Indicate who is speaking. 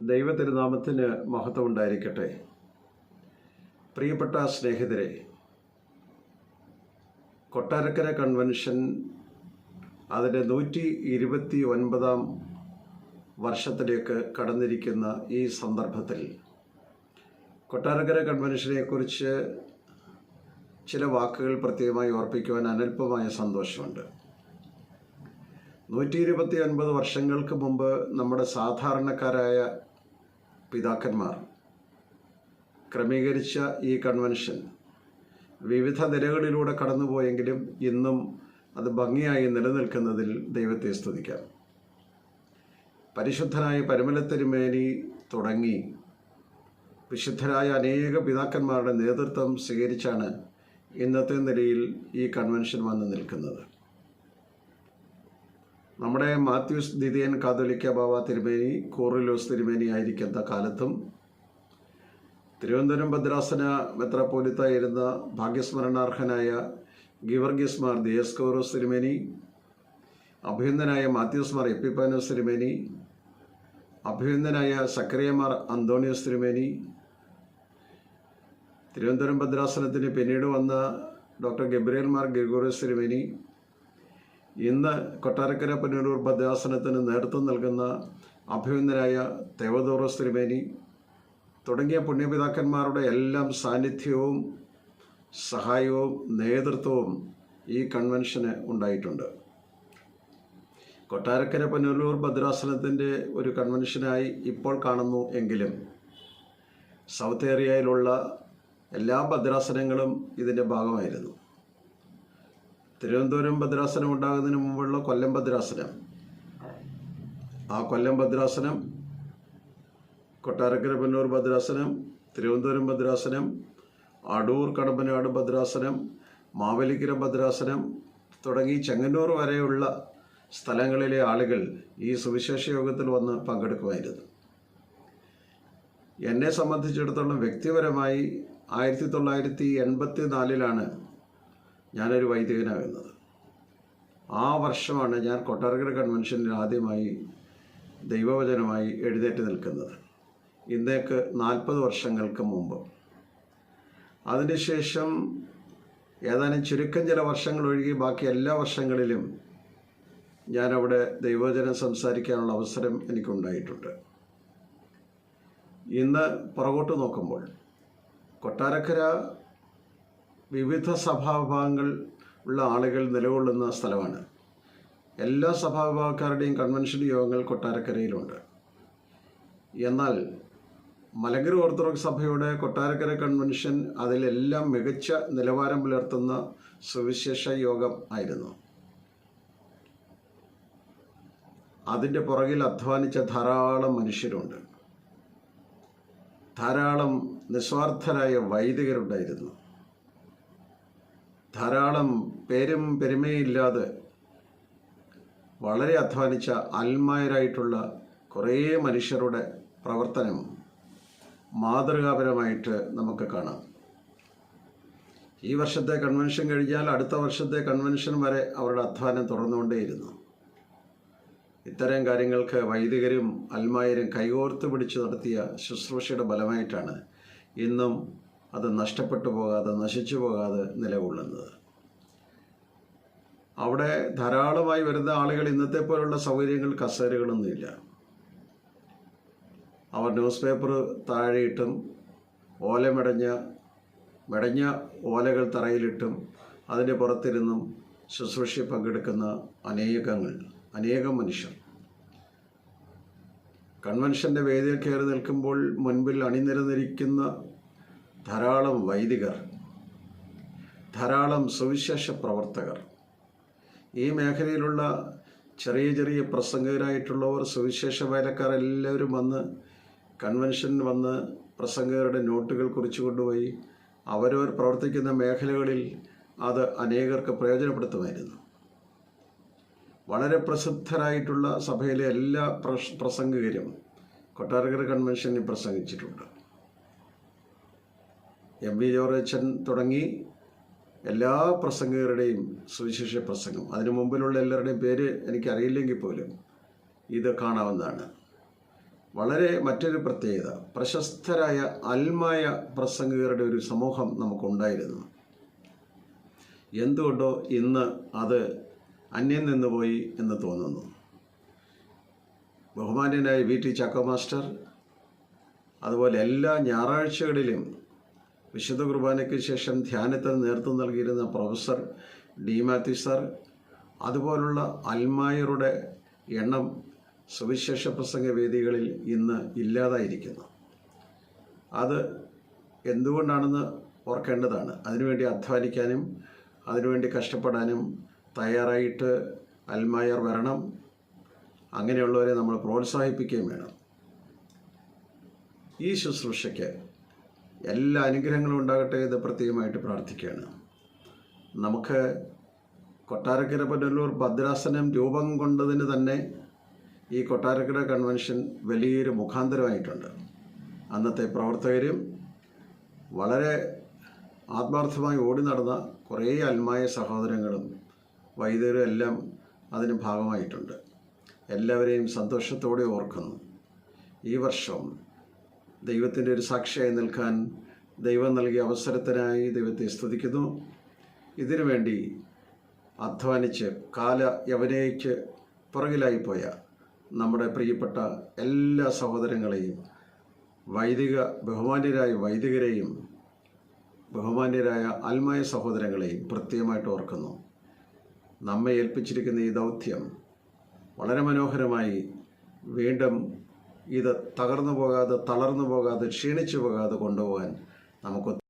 Speaker 1: ദൈവതിരുനാമത്തിന് മഹത്വം ഉണ്ടായിരിക്കട്ടെ പ്രിയപ്പെട്ട സ്നേഹിതരെ കൊട്ടാരക്കര കൺവെൻഷൻ അതിന്റെ നൂറ്റി ഇരുപത്തി ഒൻപതാം വർഷത്തിലേക്ക് കടന്നിരിക്കുന്ന ഈ സന്ദർഭത്തിൽ കൊട്ടാരക്കര കൺവെൻഷനെക്കുറിച്ച് ചില വാക്കുകൾ പ്രത്യേകമായി ഓർപ്പിക്കുവാൻ അനൽപമായ സന്തോഷമുണ്ട്. നൂറ്റി ഇരുപത്തി അൻപത് വർഷങ്ങൾക്ക് മുമ്പ് നമ്മുടെ സാധാരണക്കാരായ പിതാക്കന്മാർ ക്രമീകരിച്ച ഈ കൺവെൻഷൻ വിവിധ നിലകളിലൂടെ കടന്നുപോയെങ്കിലും ഇന്നും അത് ഭംഗിയായി നിലനിൽക്കുന്നതിൽ ദൈവത്തെ സ്തുതിക്കാം. പരിശുദ്ധനായ പരിമലത്തിരുമേനി തുടങ്ങി വിശുദ്ധരായ അനേക പിതാക്കന്മാരുടെ നേതൃത്വം സ്വീകരിച്ചാണ് ഇന്നത്തെ നിലയിൽ ഈ കൺവെൻഷൻ വന്ന് നിൽക്കുന്നത്. നമ്മുടെ മാത്യൂസ് ദിദിയൻ കാതോലിക്ക ബാബ തിരുമേനി കോറിലോസ് തിരുമേനി ആയിരിക്കുന്ന കാലത്തും. തിരുവനന്തപുരം ഭദ്രാസന മെത്രാപ്പോലിത്തായിരുന്ന ഭാഗ്യസ്മരണാർഹനായ ഗിവർഗീസ് മാർ ദിയസ്കോറോസ് തിരുമേനി അഭിനന്ദനായ മാത്യൂസ് മാർ എപ്പിപ്പാനോസ് തിരുമേനി അഭിനന്ദനായ സക്രിയമാർ അന്തോണിയോസ് തിരുമേനി. തിരുവനന്തപുരം ഭദ്രാസനത്തിന് പിന്നീട് വന്ന ഡോക്ടർ ഗബ്രിയൽ മാർ ഗ്രിഗോറിയസ് തിരുമേനി. ഇന്ന് കൊട്ടാരക്കര പുനലൂർ ഭദ്രാസനത്തിന് നേതൃത്വം നൽകുന്ന അഭിമന്യരായ തേവദോറസ് തിരുമേനി തുടങ്ങിയ പുണ്യപിതാക്കന്മാരുടെ എല്ലാം സാന്നിധ്യവും സഹായവും നേതൃത്വവും ഈ കൺവെൻഷന് ഉണ്ടായിട്ടുണ്ട്. കൊട്ടാരക്കര പുനലൂർ ഭദ്രാസനത്തിന്റെ ഒരു കൺവെൻഷനായി ഇപ്പോൾ കാണുന്നു എങ്കിലും സൗത്ത് ഏരിയയിലുള്ള എല്ലാ ഭദ്രാസനങ്ങളും ഇതിന്റെ ഭാഗമായിരുന്നു. തിരുവനന്തപുരം ഭദ്രാസനം ഉണ്ടാകുന്നതിന് മുമ്പുള്ള കൊല്ലം ഭദ്രാസനം. ആ കൊല്ലം ഭദ്രാസനം കൊട്ടാരക്കര പന്നൂർ ഭദ്രാസനം തിരുവനന്തപുരം ഭദ്രാസനം അടൂർ കടമ്പനാട് ഭദ്രാസനം മാവേലിക്കര ഭദ്രാസനം തുടങ്ങി ചെങ്ങന്നൂർ വരെയുള്ള സ്ഥലങ്ങളിലെ ആളുകൾ ഈ സുവിശേഷ യോഗത്തിൽ വന്ന് പങ്കെടുക്കുമായിരുന്നു. എന്നെ സംബന്ധിച്ചിടത്തോളം വ്യക്തിപരമായി ആയിരത്തി തൊള്ളായിരത്തി എൺപത്തി നാലിലാണ് ഞാനൊരു വൈദികനാകുന്നത്. ആ വർഷമാണ് ഞാൻ കൊട്ടാരക്കര കൺവെൻഷനിൽ ആദ്യമായി ദൈവവചനമായി എഴുന്നേറ്റ് നിൽക്കുന്നത്. ഇന്നേക്ക് നാൽപ്പത് വർഷങ്ങൾക്ക് മുമ്പ്. അതിനുശേഷം ഏതാനും ചുരുക്കം ചില വർഷങ്ങൾ ഒഴികെ ബാക്കി എല്ലാ വർഷങ്ങളിലും ഞാനവിടെ ദൈവവചനം സംസാരിക്കാനുള്ള അവസരം എനിക്കുണ്ടായിട്ടുണ്ട്. ഇന്ന് പുറകോട്ട് നോക്കുമ്പോൾ കൊട്ടാരക്കര വിവിധ സഭാവിഭാഗങ്ങൾ ഉള്ള ആളുകൾ നിലകൊള്ളുന്ന സ്ഥലമാണ്. എല്ലാ സഭാവിഭാഗക്കാരുടെയും കൺവെൻഷൻ യോഗങ്ങൾ കൊട്ടാരക്കരയിലുണ്ട്. എന്നാൽ മലങ്കര ഓർത്തഡോക്സ് സഭയുടെ കൊട്ടാരക്കര കൺവെൻഷൻ അതിലെല്ലാം മികച്ച നിലവാരം പുലർത്തുന്ന സുവിശേഷ യോഗം ആയിരുന്നു. അതിന്റെ പുറകിൽ അധ്വാനിച്ച ധാരാളം മനുഷ്യരുണ്ട്. ധാരാളം നിസ്വാർത്ഥരായ വൈദികരുണ്ടായിരുന്നു. ധാരാളം പേരും പെരുമയില്ലാതെ വളരെ അധ്വാനിച്ച ആത്മായരായിട്ടുള്ള കുറേ മനുഷ്യരുടെ പ്രവർത്തനം മാതൃകാപരമായിട്ട് നമുക്ക് കാണാം. ഈ വർഷത്തെ കൺവെൻഷൻ കഴിഞ്ഞാൽ അടുത്ത വർഷത്തെ കൺവെൻഷൻ വരെ അവരുടെ അധ്വാനം തുറന്നുകൊണ്ടേയിരുന്നു ഇത്തരം കാര്യങ്ങൾക്ക് വൈദികരും അൽമായരും കൈകോർത്ത് പിടിച്ചു നടത്തിയ ശുശ്രൂഷയുടെ ഫലമായിട്ടാണ് ഇന്നും അത് നഷ്ടപ്പെട്ടു പോകാതെ നശിച്ചു പോകാതെ നിലകൊള്ളുന്നത്. അവിടെ ധാരാളമായി വരുന്ന ആളുകൾ ഇന്നത്തെ പോലുള്ള സൗകര്യങ്ങൾ കസേരകളൊന്നുമില്ല. അവർ ന്യൂസ് പേപ്പർ താഴെയിട്ടും ഓലമടഞ്ഞ മെടഞ്ഞ ഓലകൾ തറയിലിട്ടും അതിന്റെ പുറത്തിരുന്നും ശുശ്രൂഷയിൽ പങ്കെടുക്കുന്ന അനേകങ്ങൾ അനേകം മനുഷ്യർ. കൺവെൻഷന്റെ വേദിയിൽ കയറി നിൽക്കുമ്പോൾ മുൻപിൽ അണിനിരന്നിരിക്കുന്ന ധാരാളം വൈദികർ ധാരാളം സുവിശേഷ പ്രവർത്തകർ. ഈ മേഖലയിലുള്ള ചെറിയ ചെറിയ പ്രസംഗകരായിട്ടുള്ളവർ സുവിശേഷ വേലക്കാർ എല്ലാവരും വന്ന് കൺവെൻഷനിൽ വന്ന് പ്രസംഗകരുടെ നോട്ടുകൾ കുറിച്ചു കൊണ്ടുപോയി അവരവർ പ്രവർത്തിക്കുന്ന മേഖലകളിൽ അത് അനേകർക്ക് പ്രയോജനപ്പെടുത്തുമായിരുന്നു. വളരെ പ്രസിദ്ധരായിട്ടുള്ള സഭയിലെ എല്ലാ പ്രസ് പ്രസംഗകരും കൊട്ടാരക്കര കൺവെൻഷനിൽ പ്രസംഗിച്ചിട്ടുണ്ട്. എം വി ജോർജൻ തുടങ്ങി എല്ലാ പ്രസംഗകരുടെയും സുവിശേഷ പ്രസംഗം. അതിനു മുമ്പിലുള്ള എല്ലാവരുടെയും പേര് എനിക്കറിയില്ലെങ്കിൽ പോലും ഇത് കാണാവുന്നതാണ്. വളരെ മറ്റൊരു പ്രത്യേകത പ്രശസ്തരായ അൽമായ പ്രസംഗകരുടെ ഒരു സമൂഹം നമുക്കുണ്ടായിരുന്നു. എന്തുകൊണ്ടോ ഇന്ന് അത് അന്യം നിന്നുപോയി എന്ന് തോന്നുന്നു. ബഹുമാന്യനായ വി ടി ചാക്കോ മാസ്റ്റർ അതുപോലെ എല്ലാ ഞായറാഴ്ചകളിലും വിശുദ്ധ കുർബാനയ്ക്ക് ശേഷം ധ്യാനത്തിന് നേതൃത്വം നൽകിയിരുന്ന പ്രൊഫസർ ഡി മാത്യു സാർ അതുപോലുള്ള അൽമായരുടെ എണ്ണം സുവിശേഷ പ്രസംഗ വേദികളിൽ ഇന്ന് ഇല്ലാതായിരിക്കുന്നു. അത് എന്തുകൊണ്ടാണെന്ന് ഓർക്കേണ്ടതാണ്. അതിനുവേണ്ടി അധ്വാനിക്കാനും അതിനുവേണ്ടി കഷ്ടപ്പെടാനും തയ്യാറായിട്ട് അൽമായർ വരണം. അങ്ങനെയുള്ളവരെ നമ്മൾ പ്രോത്സാഹിപ്പിക്കുകയും വേണം. ഈ ശുശ്രൂഷയ്ക്ക് എല്ലാ അനുഗ്രഹങ്ങളും ഉണ്ടാകട്ടെ എന്ന് പ്രത്യേകമായിട്ട് പ്രാർത്ഥിക്കുകയാണ്. നമുക്ക് കൊട്ടാരക്കര പുനലൂർ ഭദ്രാസനം രൂപം കൊണ്ടതിന് തന്നെ ഈ കൊട്ടാരക്കര കൺവെൻഷൻ വലിയൊരു മുഖാന്തരമായിട്ടുണ്ട്. അന്നത്തെ പ്രവർത്തകരും വളരെ ആത്മാർത്ഥമായി ഓടി നടന്ന കുറേ അൽമായ സഹോദരങ്ങളും വൈദ്യരും എല്ലാം അതിന് ഭാഗമായിട്ടുണ്ട്. എല്ലാവരെയും സന്തോഷത്തോടെ ഓർക്കുന്നു. ഈ വർഷം ദൈവത്തിന്റെ ഒരു സാക്ഷിയായി നിൽക്കാൻ ദൈവം നൽകിയ അവസരത്തിനായി ദൈവത്തെ സ്തുതിക്കുന്നു. ഇതിനു വേണ്ടി അധ്വാനിച്ച് കാല യവനയ്ക്ക് പുറകിലായിപ്പോയ നമ്മുടെ പ്രിയപ്പെട്ട എല്ലാ സഹോദരങ്ങളെയും വൈദിക ബഹുമാന്യരായ വൈദികരെയും ബഹുമാന്യരായ ആത്മായ സഹോദരങ്ങളെയും പ്രത്യേകമായിട്ട് ഓർക്കുന്നു. നമ്മെ ഏൽപ്പിച്ചിരിക്കുന്ന ഈ ദൗത്യം വളരെ മനോഹരമായി വീണ്ടും ഇത് തകർന്നു പോകാതെ തളർന്നു പോകാതെ ക്ഷീണിച്ചു പോകാതെ കൊണ്ടുപോകാൻ നമുക്ക്